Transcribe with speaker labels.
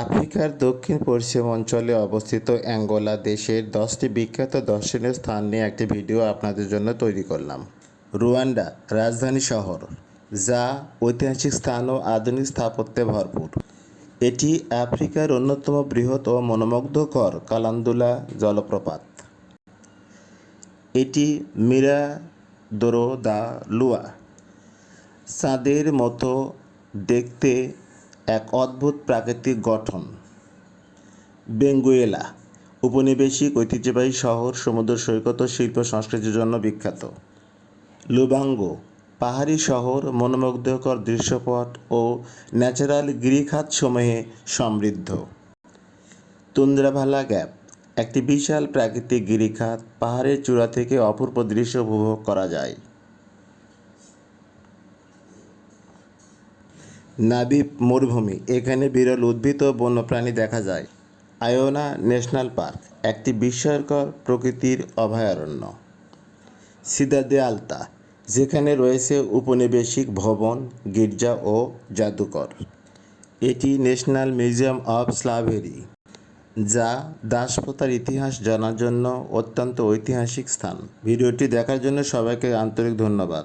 Speaker 1: আফ্রিকার দক্ষিণ পশ্চিম অঞ্চলে অবস্থিত অ্যাঙ্গোলা দেশের দশটি বিখ্যাত দর্শনীয় স্থান নিয়ে একটি ভিডিও আপনাদের জন্য তৈরি করলাম। রুয়ান্ডা রাজধানী শহর, যা ঐতিহাসিক স্থান ও আধুনিক স্থাপত্যে ভরপুর। এটি আফ্রিকার অন্যতম বৃহৎ ও মনোমুগ্ধকর কালান্দুলা জলপ্রপাত। এটি মিরা দোরো দা লুয়া চাঁদের মতো দেখতে এক অদ্ভুত প্রাকৃতিক গঠন। বেঙ্গুয়েলা উপনিবেশিক ঐতিহ্যবাহী শহর, সমুদ্র সৈকত শিল্প সংস্কৃতির জন্য বিখ্যাত। লুবাঙ্গো, পাহাড়ি শহর, মনোমুগ্ধকর দৃশ্যপট ও ন্যাচারাল গিরিখাত সমূহে সমৃদ্ধ। তুন্দ্রাভালা গ্যাপ, একটি বিশাল প্রাকৃতিক গিরিখাত, পাহাড়ের চূড়া থেকে অপূর্ব দৃশ্য উপভোগ করা যায়। নাবিব মরুভূমি। এখানে বিরল উদ্ভিদ ও বন্যপ্রাণী দেখা যায়। আয়োনা ন্যাশনাল পার্ক, একটি বিস্ময়কর প্রকৃতির অভয়ারণ্য। সিদাদে আলতা যেখানে রয়েছে উপনিবেশিক ভবন, গির্জা ও জাদুকর এটি ন্যাশনাল মিউজিয়াম অফ স্লাভেরি, যা দাসপ্রথার ইতিহাস জানার জন্য অত্যন্ত ঐতিহাসিক স্থান। ভিডিওটি দেখার জন্য সবাইকে আন্তরিক ধন্যবাদ।